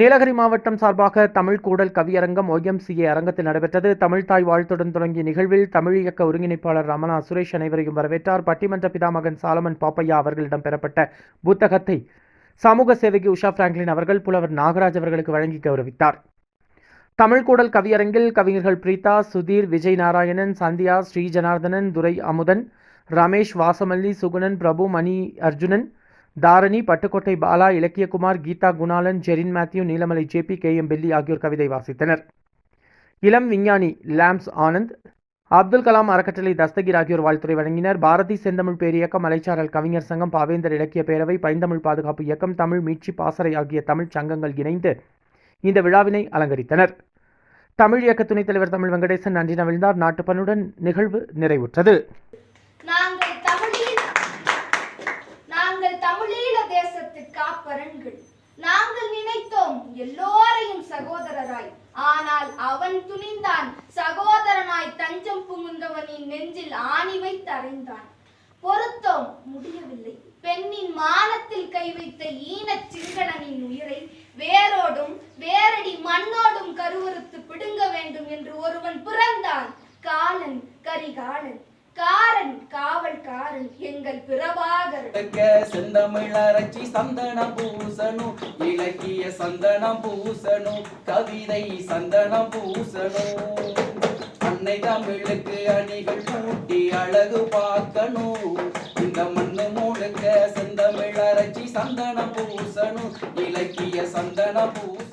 நீலகிரி மாவட்டம் சார்பாக தமிழ் கூடல் கவியரங்கம் ஒய்எம்சிஏ அரங்கத்தில் நடைபெற்றது. தமிழ் தாய் வாழ்த்துடன் தொடங்கிய நிகழ்வில் தமிழ் இயக்க ஒருங்கிணைப்பாளர் ரமணா சுரேஷ் அனைவரையும் வரவேற்றார். பட்டிமன்ற பிதாமகன் சாலமன் பாப்பையா அவர்களிடம் பெறப்பட்ட புத்தகத்தை சமூக சேவகி உஷா பிராங்க்லின் அவர்கள் புலவர் நாகராஜ் அவர்களுக்கு வழங்கி கௌரவித்தார். தமிழ் கூடல் கவியரங்கில் கவிஞர்கள் Preetha Sudheer Vijay Narayanan Sandhya Sri Janardhanan Durai Amudhan Ramesh Vasamalli Sugunan Prabhu Mani Arjunan Tharani Pattukkottai Bala Ilakkiyakumar Geetha Gunalan Jerin Mathew Neelamalai JP K M Belli ஆகியோர் கவிதை வாசித்தனர். இளம் விஞ்ஞானி லாம்ஸ் ஆனந்த் அப்துல் கலாம் அறக்கட்டளை தஸ்தகிர் ஆகியோர் வாழ்த்துறை வழங்கினர். பாரதி செந்தமிழ் பேரியக்கம் மலைச்சாரல் கவிஞர் சங்கம் பாவேந்தர் இலக்கிய பேரவை பைந்தமிழ் பாதுகாப்பு இயக்கம் தமிழ் மீட்சி பாசறை ஆகிய தமிழ் சங்கங்கள் இணைந்து இந்த விழாவினை அலங்கரித்தனர். தமிழ் இயக்க துணைத் தலைவர் தமிழ் வெங்கடேசன் நன்றி நவிழ்ந்தார். நாட்டுப்பண்ணுடன் நிகழ்வு நிறைவுற்றது நாங்கள் தமிழீழ நாங்கள் தமிழீழ தேசத்து சகோதரன்கள் நாங்கள் நினைத்தோம் எல்லோரையும் சகோதரராய். ஆனால் அவன் துணிந்தான். சகோதரனாய் தஞ்சம் புகுந்தவனின் நெஞ்சில் ஆணி வைத்து அறைந்தான். பொருத்தோம் முடியவில்லை. பெண்ணின் மானத்தில் கை வைத்த ஈனச் சிங்கடனின் உயிரை வேரோடும் வேரடி மண்ணோடும் கருவறுத்து பிடுங்க வேண்டும் என்று ஒருவன் பிறந்தான். காலன் கரிகாலன். காவல்காரன் எங்கள் பிரபாகரன். செந்தமிழ் அரைச்சி சந்தனம் பூசணும் இலக்கிய சந்தனம் பூசணும் கவிதை சந்தனம் பூசணும். அன்னை தமிழுக்கு அணிகள் கூட்டி அழகு பார்க்கணும். இந்த மண்ணு முழுக்க செந்தமிழ் அரைச்சி சந்தனம் பூசணும் இலக்கிய சந்தனம் பூசணும்